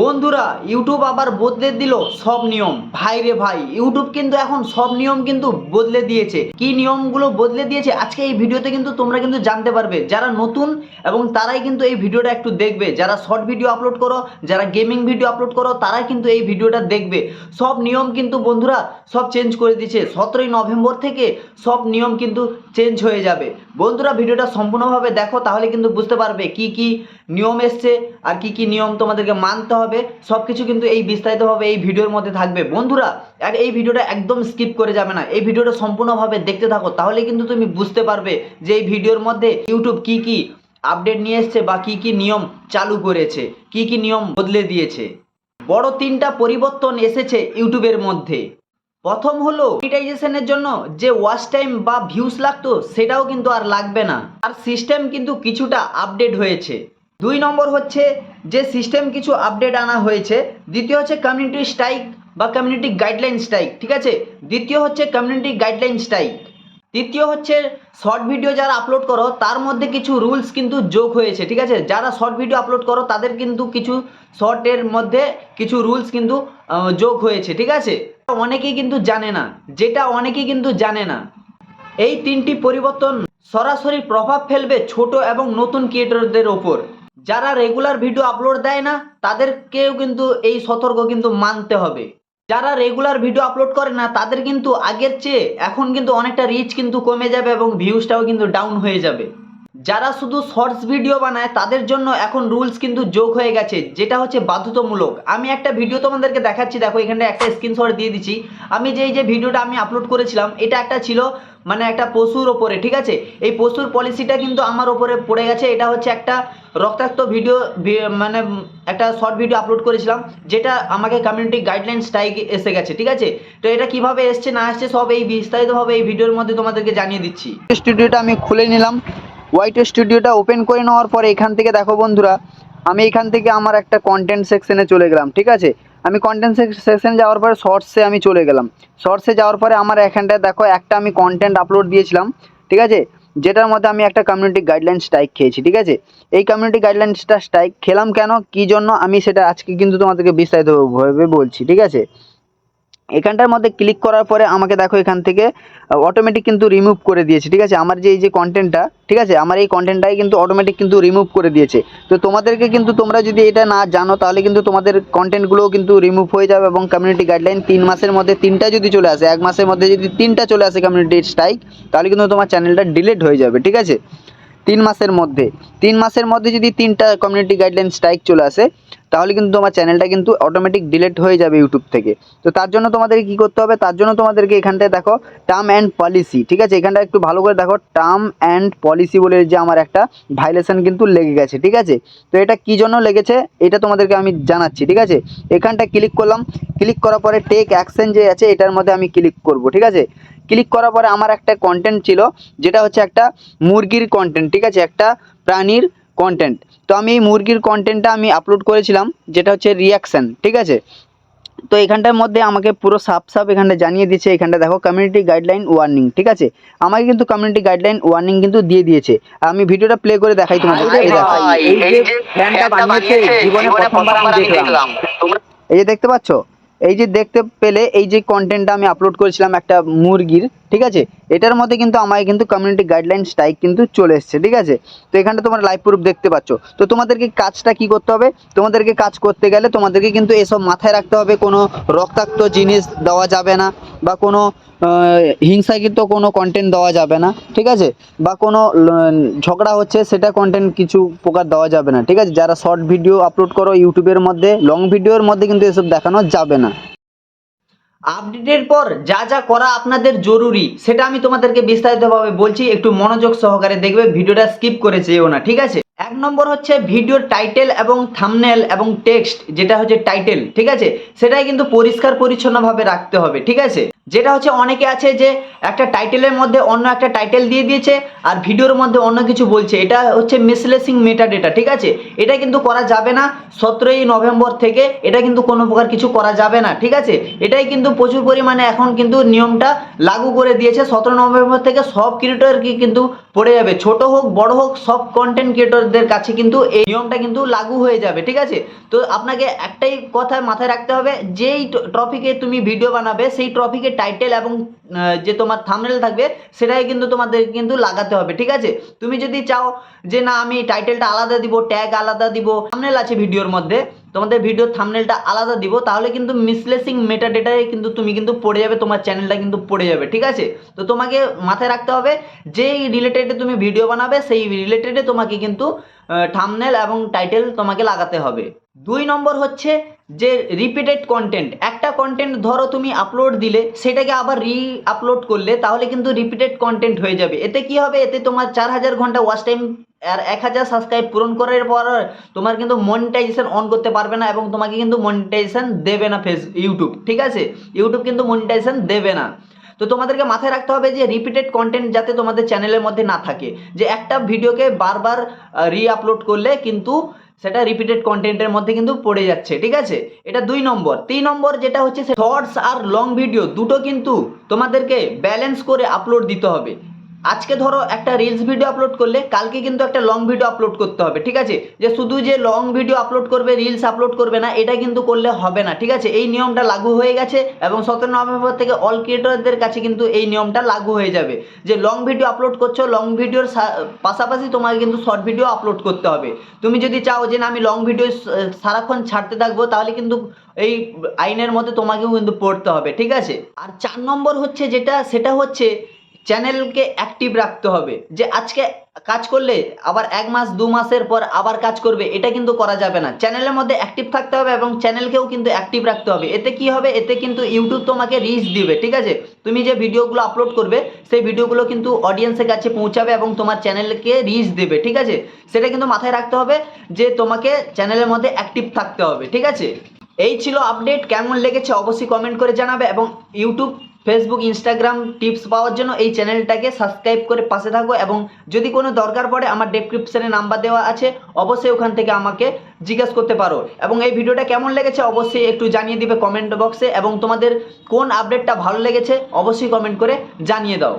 বন্ধুরা ইউটিউব আবার বদলে দিল সব নিয়ম। ভাই রে ভাই ইউটিউব কিন্তু এখন সব নিয়ম কিন্তু বদলে দিয়েছে। কি নিয়মগুলো বদলে দিয়েছে? আজকে এই ভিডিওতে কিন্তু তোমরা কিন্তু জানতে পারবে। যারা নতুন এবং তারাই কিন্তু এই ভিডিওটা একটু দেখবে। যারা শর্ট ভিডিও আপলোড করো, যারা গেমিং ভিডিও আপলোড করো, তারাই কিন্তু এই ভিডিওটা দেখবে। সব নিয়ম কিন্তু বন্ধুরা সব চেঞ্জ করে দিয়েছে। সতেরোই নভেম্বর থেকে সব নিয়ম কিন্তু চেঞ্জ হয়ে যাবে। বন্ধুরা, ভিডিওটা সম্পূর্ণভাবে দেখো, তাহলে কিন্তু বুঝতে পারবে কি কি নিয়ম এসছে আর কি কি নিয়ম তোমাদেরকে মানতে হবে। সব কিছু কিন্তু এই বিস্তারিতভাবে এই ভিডিওর মধ্যে থাকবে। বন্ধুরা, আর এই ভিডিওটা একদম স্কিপ করে যাবে না। এই ভিডিওটা সম্পূর্ণভাবে দেখতে থাকো, তাহলে কিন্তু তুমি বুঝতে পারবে যে এই ভিডিওর মধ্যে ইউটিউব কি কি আপডেট নিয়ে এসছে বা কি কি নিয়ম চালু করেছে, কি কি নিয়ম বদলে দিয়েছে। বড় তিনটা পরিবর্তন এসেছে ইউটিউবের মধ্যে। প্রথম হলো মনিটাইজেশনের জন্য যে ওয়াচ টাইম বা ভিউস লাগতো, সেটাও কিন্তু আর লাগবে না। আর সিস্টেম কিন্তু কিছুটা আপডেট হয়েছে। দুই নম্বর হচ্ছে যে সিস্টেম কিছু আপডেট আনা হয়েছে। দ্বিতীয় হচ্ছে কমিউনিটি স্ট্রাইক বা কমিউনিটি গাইডলাইন স্ট্রাইক ঠিক আছে? দ্বিতীয় হচ্ছে কমিউনিটি গাইডলাইন স্ট্রাইক তৃতীয় হচ্ছে শর্ট ভিডিও যারা আপলোড করো, তার মধ্যে কিছু রুলস কিন্তু যোগ হয়েছে, ঠিক আছে? যারা শর্ট ভিডিও আপলোড করো, তাদের কিন্তু কিছু শর্টের মধ্যে কিছু রুলস কিন্তু যোগ হয়েছে, ঠিক আছে? অনেকেই কিন্তু জানে না, যেটা অনেকেই কিন্তু জানে না। এই তিনটি পরিবর্তন সরাসরি প্রভাব ফেলবে ছোট এবং নতুন ক্রিয়েটরদের ওপর। যারা রেগুলার ভিডিও আপলোড দেয় না, তাদেরকেও কিন্তু এই সতর্ক কিন্তু মানতে হবে। যারা রেগুলার ভিডিও আপলোড করে না, তাদের কিন্তু আগের চেয়ে এখন কিন্তু অনেকটা রিচ কিন্তু কমে যাবে এবং ভিউজটাও কিন্তু ডাউন হয়ে যাবে। যারা শুধু শর্টস ভিডিও বানায়, তাদের জন্য এখন রুলস কিন্তু যোগ হয়ে গেছে, যেটা হচ্ছে বাধ্যতামূলক। আমি একটা ভিডিও তোমাদেরকে দেখাচ্ছি, দেখো, এখানে একটা স্ক্রিনশট দিয়ে দিচ্ছি। আমি যে যে ভিডিওটা আমি আপলোড করেছিলাম, এটা একটা ছিল মানে একটা পশুর ওপরে, ঠিক আছে? এই পশুর পলিসিটা কিন্তু আমার ওপরে পড়ে গেছে। এটা হচ্ছে একটা রক্তাক্ত ভিডিও মানে একটা শর্ট ভিডিও আপলোড করেছিলাম, যেটা আমাকে কমিউনিটি গাইডলাইন স্ট্রাইক এসে গেছে, ঠিক আছে? তো এটা কীভাবে এসছে, না আসছে সব এই বিস্তারিতভাবে এই ভিডিওর মধ্যে তোমাদেরকে জানিয়ে দিচ্ছি। স্টুডিওটা আমি খুলে নিলাম। হোয়াইট স্টুডিওটা ওপেন করে নেওয়ার পরে এখান থেকে দেখো বন্ধুরা, আমি এখান থেকে আমার একটা কন্টেন্ট সেকশনে চলে গেলাম, ঠিক আছে? আমি কন্টেন্ট সেকশন যাওয়ার পরে শর্টসে আমি চলে গেলাম। শর্টসে যাওয়ার পরে আমার এখানটায় দেখো, একটা আমি কন্টেন্ট আপলোড দিয়েছিলাম, ঠিক আছে? যেটার মধ্যে আমি একটা কমিউনিটি গাইডলাইন স্ট্রাইক খেয়েছি, ঠিক আছে? এই কমিউনিটি গাইডলাইনসটা স্ট্রাইক খেলাম কেন? কী জন্য? আমি সেটা আজকে কিন্তু তোমাদেরকে বিস্তারিতভাবে বলছি, ঠিক আছে? এখানটার মধ্যে ক্লিক করার পরে আমাকে দেখো এখান থেকে অটোমেটিক কিন্তু রিমুভ করে দিয়েছে, ঠিক আছে? আমার যে, এই যে কন্টেন্টটা ঠিক আছে? আমার এই কন্টেন্টটাই কিন্তু অটোমেটিক কিন্তু রিমুভ করে দিয়েছে। তো তোমাদেরকে কিন্তু তোমরা যদি এটা না জানো, তাহলে কিন্তু তোমাদের কন্টেন্টগুলোও কিন্তু রিমুভ হয়ে যাবে এবং কমিউনিটি গাইডলাইন তিন মাসের মধ্যে তিনটা যদি চলে আসে, এক মাসের মধ্যে যদি তিনটা চলে আসে কমিউনিটি স্ট্রাইক তাহলে কিন্তু তোমার চ্যানেলটা ডিলিট হয়ে যাবে, ঠিক আছে? তিন মাসের মধ্যে, তিন মাসের মধ্যে যদি তিনটা কমিউনিটি গাইডলাইন স্ট্রাইক চলে আসে তাহলে কিন্তু তোমার চ্যানেলটা কিন্তু অটোমেটিক ডিলেট হয়ে যাবে ইউটিউব থেকে। তো তার জন্য তোমাদেরকে কী করতে হবে? তার জন্য তোমাদেরকে এখানটায় দেখো টার্ম অ্যান্ড পলিসি ঠিক আছে? এখানটা একটু ভালো করে দেখো টার্ম অ্যান্ড পলিসি বলে যে আমার একটা ভাইলেশন কিন্তু লেগে গেছে, ঠিক আছে? তো এটা কী জন্য লেগেছে? এটা তোমাদেরকে আমি জানাচ্ছি, ঠিক আছে? এখানটা ক্লিক করলাম ক্লিক করার পরে টেক অ্যাকশন যে আছে, এটার মধ্যে আমি ক্লিক করব, ঠিক আছে? ক্লিক করার পরে আমার একটা কন্টেন্ট ছিল, যেটা হচ্ছে একটা মুরগির কন্টেন্ট ঠিক আছে? একটা প্রাণীর কন্টেন্ট তো আমি এই মুরগির কন্টেন্টটা আমি আপলোড করেছিলাম যেটা হচ্ছে রিয়াকশান ঠিক আছে? তো এখানটার মধ্যে আমাকে পুরো সাপ সাপ এখানটা জানিয়ে দিয়েছে এখানটা দেখো কমিউনিটি গাইডলাইন ওয়ার্নিং ঠিক আছে? আমাকে কিন্তু কমিউনিটি গাইডলাইন ওয়ার্নিং কিন্তু দিয়ে দিয়েছে। আমি ভিডিওটা প্লে করে দেখাই তোমাদের। এই দেখো। এই যে ফ্যানটা বানিয়েছে জীবনে প্রথমবার আমি দেখলাম। এই যে দেখতে পাচ্ছ? এই যে দেখতে পেলে এই যে কন্টেন্টটা আমি আপলোড করেছিলাম একটা মুরগির ঠিক আছে? এটার মধ্যে কিন্তু আমাকে কিন্তু কমিউনিটি গাইডলাইন স্ট্রাইক কিন্তু চলে এসছে, ঠিক আছে? তো এখানে তোমরা লাইভ প্রুফ দেখতে পাচ্ছ। তো তোমাদেরকে কাজটা কি করতে হবে? তোমাদেরকে কাজ করতে গেলে তোমাদেরকে কিন্তু এসব মাথায় রাখতে হবে। কোনো রক্তাক্ত জিনিস দেওয়া যাবে না বা কোনো হিংসাকৃত কোনো কন্টেন্ট দেওয়া যাবে না, ঠিক আছে? বা কোনো ঝগড়া হচ্ছে সেটা কন্টেন্ট কিছু প্রকার দেওয়া যাবে না, ঠিক আছে? যারা শর্ট ভিডিও আপলোড করো ইউটিউবের মধ্যে লং ভিডিওর মধ্যে কিন্তু এসব দেখানো যাবে না। আপডেটের পর যা যা করা আপনাদের জরুরি, সেটা আমি তোমাদেরকে বিস্তারিতভাবে বলছি, একটু মনোযোগ সহকারে দেখবে, ভিডিওটা স্কিপ করে যেও না, ঠিক আছে? এক নম্বর হচ্ছে ভিডিওর টাইটেল এবং থামনেল এবং টেক্সট যেটা হচ্ছে টাইটেল ঠিক আছে? সেটাই কিন্তু পরিষ্কার পরিচ্ছন্নভাবে রাখতে হবে, ঠিক আছে? যেটা হচ্ছে অনেকে আছে যে একটা টাইটেলের মধ্যে অন্য একটা টাইটেল দিয়ে দিয়েছে আর ভিডিওর মধ্যে অন্য কিছু বলছে। এটা হচ্ছে মিসলেসিং মেটা ডেটা ঠিক আছে? এটা কিন্তু করা যাবে না সতেরোই নভেম্বর থেকে। এটা কিন্তু কোনো প্রকার কিছু করা যাবে না, ঠিক আছে? এটাই কিন্তু প্রচুর পরিমাণে এখন কিন্তু নিয়মটা লাগু করে দিয়েছে। সতেরো নভেম্বর থেকে সব ক্রিয়েটর কি কিন্তু পড়ে যাবে। ছোট হোক, বড় হোক, সব কন্টেন্ট ক্রিয়েটরদের কাছে কিন্তু এই নিয়মটা কিন্তু লাগু হয়ে যাবে, ঠিক আছে? তো আপনাকে একটাই কথা মাথায় রাখতে হবে, যেই টপিকে তুমি ভিডিও বানাবে, সেই টপিকের টাইটেল এবং যে তোমার থামনেল থাকবে সেটাই কিন্তু তোমাদের কিন্তু লাগাতে হবে, ঠিক আছে? তুমি যদি চাও যে না, আমি টাইটেলটা আলাদা দিব ট্যাগ আলাদা দিব থামনেল আছে ভিডিওর মধ্যে, তোমাদের ভিডিওর থামনেলটা আলাদা দিব, তাহলে কিন্তু মিসলেসিং মেটা ডেটায় কিন্তু তুমি কিন্তু পড়ে যাবে, তোমার চ্যানেলটা কিন্তু পড়ে যাবে, ঠিক আছে? তো তোমাকে মাথায় রাখতে হবে, যেই রিলেটেডে তুমি ভিডিও বানাবে, সেই রিলেটেডে তোমাকে কিন্তু থামনেল এবং টাইটেল তোমাকে লাগাতে হবে। দুই নম্বর হচ্ছে যে রিপিটেড কন্টেন্ট একটা কন্টেন্ট ধরো তুমি আপলোড দিলে, সেটাকে আবার রি আপলোড করলে, তাহলে কিন্তু রিপিটেড কন্টেন্ট হয়ে যাবে। এতে কি হবে? এতে তোমার চার হাজার ঘণ্টা ওয়াচ টাইম আর এক হাজার সাবস্ক্রাইব পূরণ করার পর তোমার কিন্তু মনিটাইজেশন অন করতে পারবে না এবং তোমাকে কিন্তু মনিটাইজেশন দেবে না ফেস ইউটিউব ঠিক আছে? ইউটিউব কিন্তু মনিটাইজেশন দেবে না। তো তোমাদেরকে মাথায় রাখতে হবে যে রিপিটেড কন্টেন্ট যাতে তোমাদের চ্যানেলের মধ্যে না থাকে। যে একটা ভিডিওকে বারবার রি আপলোড করলে কিন্তু সেটা রিপিটেড কন্টেন্টের মধ্যে কিন্তু পড়ে যাচ্ছে, ঠিক আছে? এটা দুই নম্বর। তিন নম্বর যেটা হচ্ছে শর্টস আর লং ভিডিও দুটো কিন্তু তোমাদেরকে ব্যালেন্স করে আপলোড দিতে হবে। আজকে ধরো একটা রিলস ভিডিও আপলোড করলে, কালকে কিন্তু একটা লং ভিডিও আপলোড করতে হবে, ঠিক আছে? যে শুধু যে লং ভিডিও আপলোড করবে রিলস আপলোড করবে না, এটা কিন্তু করলে হবে না, ঠিক আছে? এই নিয়মটা লাগু হয়ে গেছে এবং সতেরো নভেম্বর থেকে অল ক্রিয়েটরদের কাছে কিন্তু এই নিয়মটা লাগু হয়ে যাবে। যে লং ভিডিও আপলোড করছ লং ভিডিওর পাশাপাশি তোমাকে কিন্তু শর্ট ভিডিও আপলোড করতে হবে। তুমি যদি চাও যে না, আমি লং ভিডিও সারাক্ষণ ছাড়তে থাকব, তাহলে কিন্তু এই আইনের মধ্যে তোমাকেও কিন্তু পড়তে হবে, ঠিক আছে? আর চার নম্বর হচ্ছে যেটা, সেটা হচ্ছে চ্যানেলকে অ্যাক্টিভ রাখতে হবে। যে আজকে কাজ করলে আবার এক মাস, দু মাসের পর আবার কাজ করবে, এটা কিন্তু করা যাবে না। চ্যানেলের মধ্যে অ্যাক্টিভ থাকতে হবে এবং চ্যানেলকেও কিন্তু অ্যাক্টিভ রাখতে হবে। এতে কি হবে? এতে কিন্তু ইউটিউব তোমাকে রিচ দিবে, ঠিক আছে? তুমি যে ভিডিওগুলো আপলোড করবে, সেই ভিডিওগুলো কিন্তু অডিয়েন্সের কাছে পৌঁছাবে এবং তোমার চ্যানেলকে রিচ দেবে, ঠিক আছে? সেটা কিন্তু মাথায় রাখতে হবে যে তোমাকে চ্যানেলের মধ্যে অ্যাক্টিভ থাকতে হবে, ঠিক আছে? এই ছিল আপডেট কেমন লেগেছে অবশ্যই কমেন্ট করে জানাবে এবং ইউটিউব ফেসবুক ইনস্টাগ্রাম টিপস পাওয়ার জন্য এই চ্যানেলটাকে সাবস্ক্রাইব করে পাশে থাকো এবং যদি কোনো দরকার পড়ে, আমার ডেসক্রিপশানে নাম্বার দেওয়া আছে, অবশ্যই ওখান থেকে আমাকে জিজ্ঞেস করতে পারো। এবং এই ভিডিওটা কেমন লেগেছে, অবশ্যই একটু জানিয়ে দিবে কমেন্ট বক্সে এবং তোমাদের কোন আপডেটটা ভালো লেগেছে, অবশ্যই কমেন্ট করে জানিয়ে দাও।